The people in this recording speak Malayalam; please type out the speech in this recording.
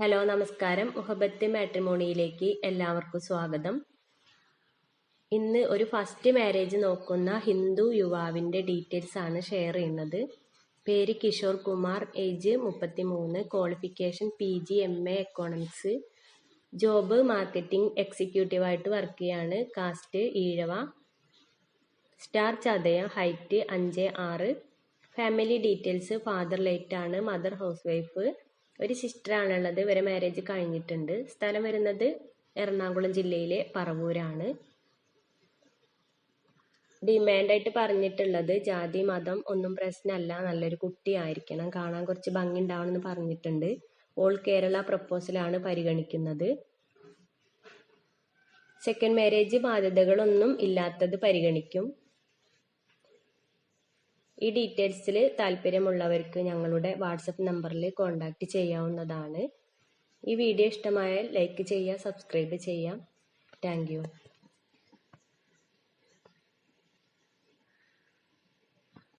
ഹലോ നമസ്കാരം. മുഹബത്ത് മാട്രിമോണിയിലേക്ക് എല്ലാവർക്കും സ്വാഗതം. ഇന്ന് ഒരു ഫസ്റ്റ് മാരേജ് നോക്കുന്ന ഹിന്ദു യുവാവിന്റെ ഡീറ്റെയിൽസ് ആണ് ഷെയർ ചെയ്യുന്നത്. പേര് കിഷോർ കുമാർ ഏജ് മുപ്പത്തി മൂന്ന് qualification P G M A economics job marketing എക്സിക്യൂട്ടീവായിട്ട് work ചെയ്യാണ്. Caste Ezhava. Star Chathayam height അഞ്ച് ആറ്. ഫാമിലി ഡീറ്റെയിൽസ് ഫാദർ ലേറ്റ് ആണ്. മദർ ഹൗസ് വൈഫ് ഒരു സിസ്റ്റർ ആണുള്ളത് ഇവരെ മാരേജ് കഴിഞ്ഞിട്ടുണ്ട്. സ്ഥലം വരുന്നത് എറണാകുളം ജില്ലയിലെ പറവൂരാണ്. ഡിമാൻഡായിട്ട് പറഞ്ഞിട്ടുള്ളത് ജാതി മതം ഒന്നും പ്രശ്നമല്ല. നല്ലൊരു കുട്ടിയായിരിക്കണം. കാണാൻ കുറച്ച് ഭംഗി ഉണ്ടാവണമെന്ന് പറഞ്ഞിട്ടുണ്ട് ഓൾ കേരള പ്രപ്പോസലാണ് പരിഗണിക്കുന്നത്. സെക്കൻഡ് മാരേജ് ബാധ്യതകളൊന്നും ഇല്ലാത്തത് പരിഗണിക്കും. ഈ ഡീറ്റെയിൽസിൽ താല്പര്യമുള്ളവർക്ക് ഞങ്ങളുടെ വാട്സപ്പ് നമ്പറിൽ കോൺടാക്റ്റ് ചെയ്യാവുന്നതാണ്. ഈ വീഡിയോ ഇഷ്ടമായാൽ ലൈക്ക് ചെയ്യുക സബ്സ്ക്രൈബ് ചെയ്യാം താങ്ക്